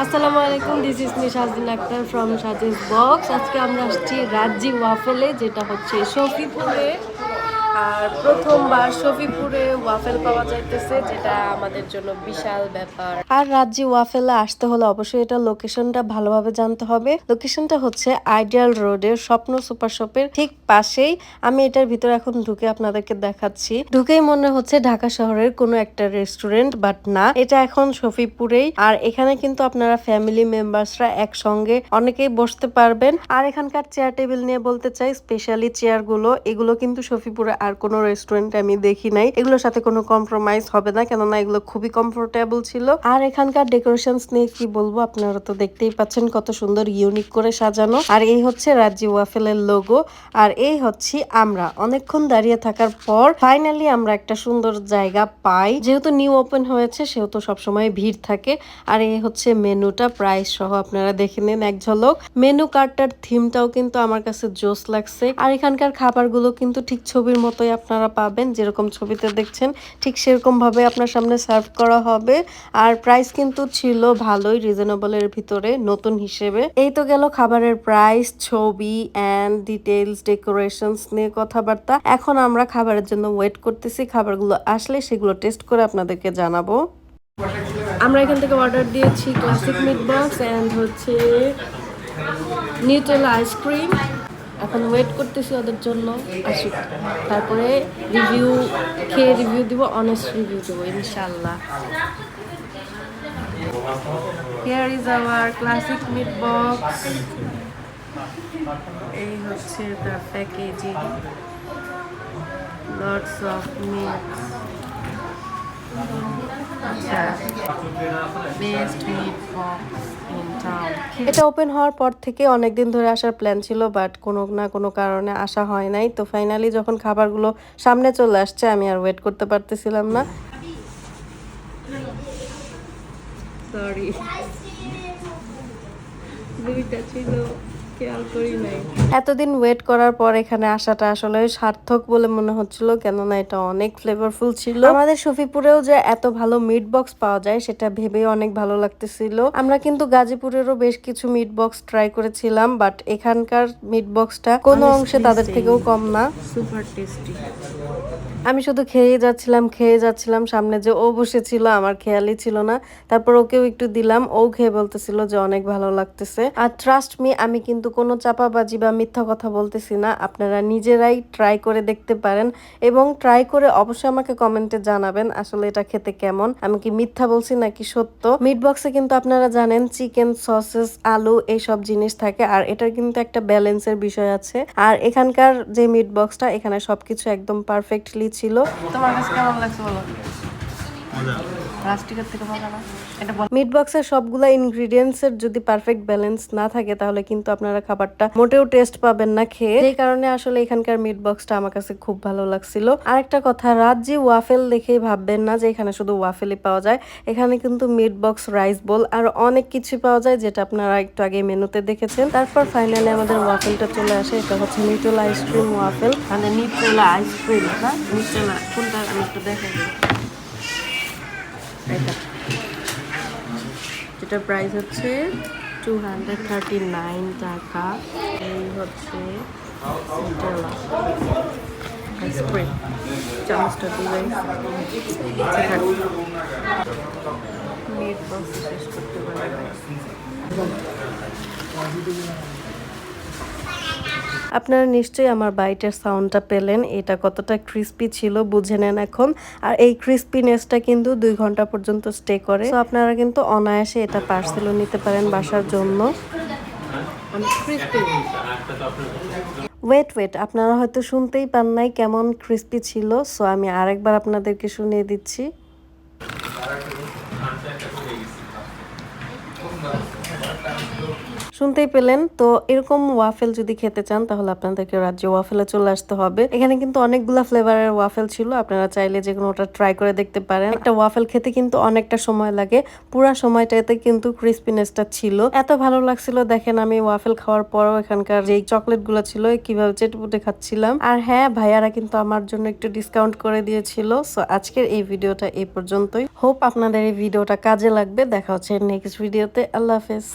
আসসালামু আলাইকুম this is me Akhtar from such as box. আজকে আমরা আসছি রাজ্জি ওয়াফেলে, যেটা হচ্ছে শফিপুরে। আর প্রথমবার শফিপুরে ওয়াফেল পাওয়া যাইতেছে, যেটা আমাদের জন্য বিশাল ব্যাপার। আর রাজ্যে ওয়াফেলে আসতে হলে অবশ্যই এটা লোকেশনটা ভালোভাবে জানতে হবে। লোকেশনটা হচ্ছে আইডিয়াল রোডের স্বপ্ন সুপার শপের ঠিক পাশেই। আমি এটার ভিতরে এখন ঢুকে আপনাদেরকে দেখাচ্ছি। ঢুকেই মনে হচ্ছে ঢাকা শহরের কোনো একটা রেস্টুরেন্ট, বাট না, এটা এখন শফিপুরেই। আর এখানে কিন্তু আপনারা ফ্যামিলি মেম্বার্সরা একসঙ্গে অনেকেই বসতে পারবেন। আর এখানকার চেয়ার টেবিল নিয়ে বলতে চাই, স্পেশালি চেয়ারগুলো এগুলো কিন্তু শফিপুরে আর কোনো রেস্টুরেন্টে আমি দেখি নাই। এগুলোর সাথে কোনো কম্প্রোমাইজ হবে না, কেননা এগুলো খুবই কমফোর্টেবল ছিল। আর এখানকার ডেকোরেশনস নিয়ে কি বলব, আপনারা তো দেখতেই পাচ্ছেন কত সুন্দর ইউনিক করে সাজানো। আর এই হচ্ছে রাজ্জি ওয়াফেলের লোগো আর এই হচ্ছে আমরা। অনেকক্ষণ দাঁড়িয়ে থাকার পর ফাইনালি আমরা একটা সুন্দর জায়গা পাই। যেহেতু নিউ ওপেন হয়েছে, সেহেতু সবসময় ভিড় থাকে। আর এই হচ্ছে মেনুটা প্রাইস সহ আপনারা দেখে নিন এক ঝলক। মেনু কার্ডটার থিমটাও কিন্তু আমার কাছে জোস লাগছে। আর এখানকার খাবারগুলো কিন্তু ঠিক ছবির মতোই আপনারা পাবেন, যেরকম ছবিতে দেখছেন, ঠিক সেরকম ভাবে আপনার সামনে সার্ভ করা হবে। আর প্রাইস কিন্তু ছিল ভালোই রিজনেবলের ভিতরে, নতুন হিসেবে। এই তো গেল খাবারের প্রাইস ছবি অ্যান্ড ডিটেলস ডেকোরেশনস নিয়ে কথাবার্তা। এখন আমরা খাবারের জন্য ওয়েট করতেছি, খাবারগুলো আসলে সেগুলো টেস্ট করে আপনাদেরকে জানাব। আমরা এখান থেকে অর্ডার দিয়েছি ক্লাসিক মিট বক্স অ্যান্ড হচ্ছে নিউটেলা আইসক্রিম এখন ওয়েট করতেছি ওদের জন্য, আসুক। তারপরে রিভিউ খেয়ে রিভিউ দিব অনেস্ট রিভিউ দেবো ইনশাল্লাহ here is our classic meat box এই হচ্ছে তার প্যাকেজিং লটস অফ মিটস এটা ওপেন হওয়ার পর থেকে অনেক দিন ধরে আসার প্ল্যান ছিল বাট কোনো না কোনো কারণে আসা হয় নাই। তো ফাইনালি যখন খাবারগুলো সামনে চলে আসছে, আমি আর ওয়েট করতে পারতেছিলাম না। সরি দুইটা ছিল। খেয়াল করি নাই। এতদিন ওয়েট করার পর এখানে আসাটা আসলে সার্থক বলে মনে হচ্ছিল কেননা এটা অনেক ফ্লেভারফুল ছিল। আমাদের সফিপুরেও যে এত ভালো মিট বক্স পাওয়া যায় সেটা ভেবে অনেক ভালো লাগতেছিল। আমরা কিন্তু গাজীপুরেরও বেশ কিছু মিট বক্স ট্রাই করেছিলাম বাট এখানকার মিট বক্সটা কোনো অংশে তাদের থেকেও কম না। সুপার টেস্টি আমি শুধু খেয়ে যাচ্ছিলাম খেয়ে যাচ্ছিলাম। সামনে যে ও বসেছিল, আমার খেয়ালই ছিল না। তারপর ওকেও একটু দিলাম। ও খেয়ে বলতেছিল যে অনেক ভালো লাগতেছে। আর ট্রাস্ট মি আমি কিন্তু কোনো চাপাবাজি বা মিথ্যা কথা বলতেছি না। আপনারা নিজেরাই ট্রাই করে দেখতে পারেন এবং ট্রাই করে অবশ্যই আমাকে কমেন্টে জানাবেন, আসলে এটা খেতে কেমন। আমি কি মিথ্যা বলছি নাকি সত্য? মিট বক্সে কিন্তু আপনারা জানেন চিকেন সসেস আলু এইসব জিনিস থাকে। আর এটার কিন্তু একটা ব্যালেন্সের বিষয় আছে। আর এখানকার যে মিট বক্সটা এখানে সবকিছু একদম পারফেক্টলি ছিল। তোমার কাছে কেমন লাগছে বলো? প্লাস্টিকের থেকে ভালো না। এটা মিট বক্সের সবগুলা ইনগ্রিডিয়েন্টস এর যদি পারফেক্ট ব্যালেন্স না থাকে তাহলে কিন্তু আপনারা খাবারটা মোটেও টেস্ট পাবেন না খেয়ে। এই কারণে আসলে এখানকার মিট বক্সটা আমার কাছে খুব ভালো লাগছিল। আরেকটা কথা রাজ্জি ওয়াফেল দেখেই ভাববেন না যে এখানে শুধু ওয়াফেলই পাওয়া যায়। এখানে কিন্তু মিট বক্স রাইস বোল আর অনেক কিছু পাওয়া যায় যেটা আপনারা একটু আগে মেনুতে দেখেছেন। তারপর ফাইনালি আমাদের ওয়াফেলটা চলে আসে এটা হচ্ছে নিউট্রেলা আইসক্রিম ওয়াফেল মানে নিউট্রেলা আইসক্রিম না? নিউট্রেলা কোনটা আমি একটু দেখাই এটা। প্রাইস হচ্ছে টু হান্ড্রেড থার্টি নাইন টাকা। এই হচ্ছে চামচটা দিয়ে বক্স শেষ করতে আপনারা নিশ্চয়ই আমার বাইটের সাউন্ডটা পেলেন। এটা কতটা ক্রিস্পি ছিল বুঝে নেন এখন। আর এই ক্রিস্পিনেসটা কিন্তু দুই ঘণ্টা পর্যন্ত স্টে করে। তো আপনারা কিন্তু অনায়াসে এটা পার্সেলও নিতে পারেন বাসার জন্য। ওয়েট ওয়েট আপনারা হয়তো শুনতেই পান নাই কেমন ক্রিস্পি ছিল। সো আমি আরেকবার আপনাদেরকে শুনিয়ে দিচ্ছি। শুনতেই পেলেন। তো এরকম ওয়াফেল যদি খেতে চান, তাহলে আপনাদেরকে রাজ্য ওয়াফেলে চলে আসতে হবে। এখানে কিন্তু অনেকগুলা ফ্লেভারের ওয়াফেল ছিল, আপনারা চাইলে যে কোনো ওটা ট্রাই করে দেখতে পারেন। একটা ওয়াফেল খেতে কিন্তু অনেকটা সময় লাগে। পুরা সময়টাতে কিন্তু ক্রিসপিনেসটা ছিল। এত ভালো লাগছিল, দেখেন আমি ওয়াফেল খাওয়ার পরও এখানকার যে চকলেটগুলো ছিল কীভাবে চেটেপুটে খাচ্ছিলাম। আর হ্যাঁ ভাইয়ারা কিন্তু আমার জন্য একটু ডিসকাউন্ট করে দিয়েছিল। সো আজকের এই ভিডিওটা এই পর্যন্তই। হোপ আপনাদের এই ভিডিওটা কাজে লাগবে। দেখা হচ্ছে নেক্সট ভিডিওতে আল্লাহ হাফেজ।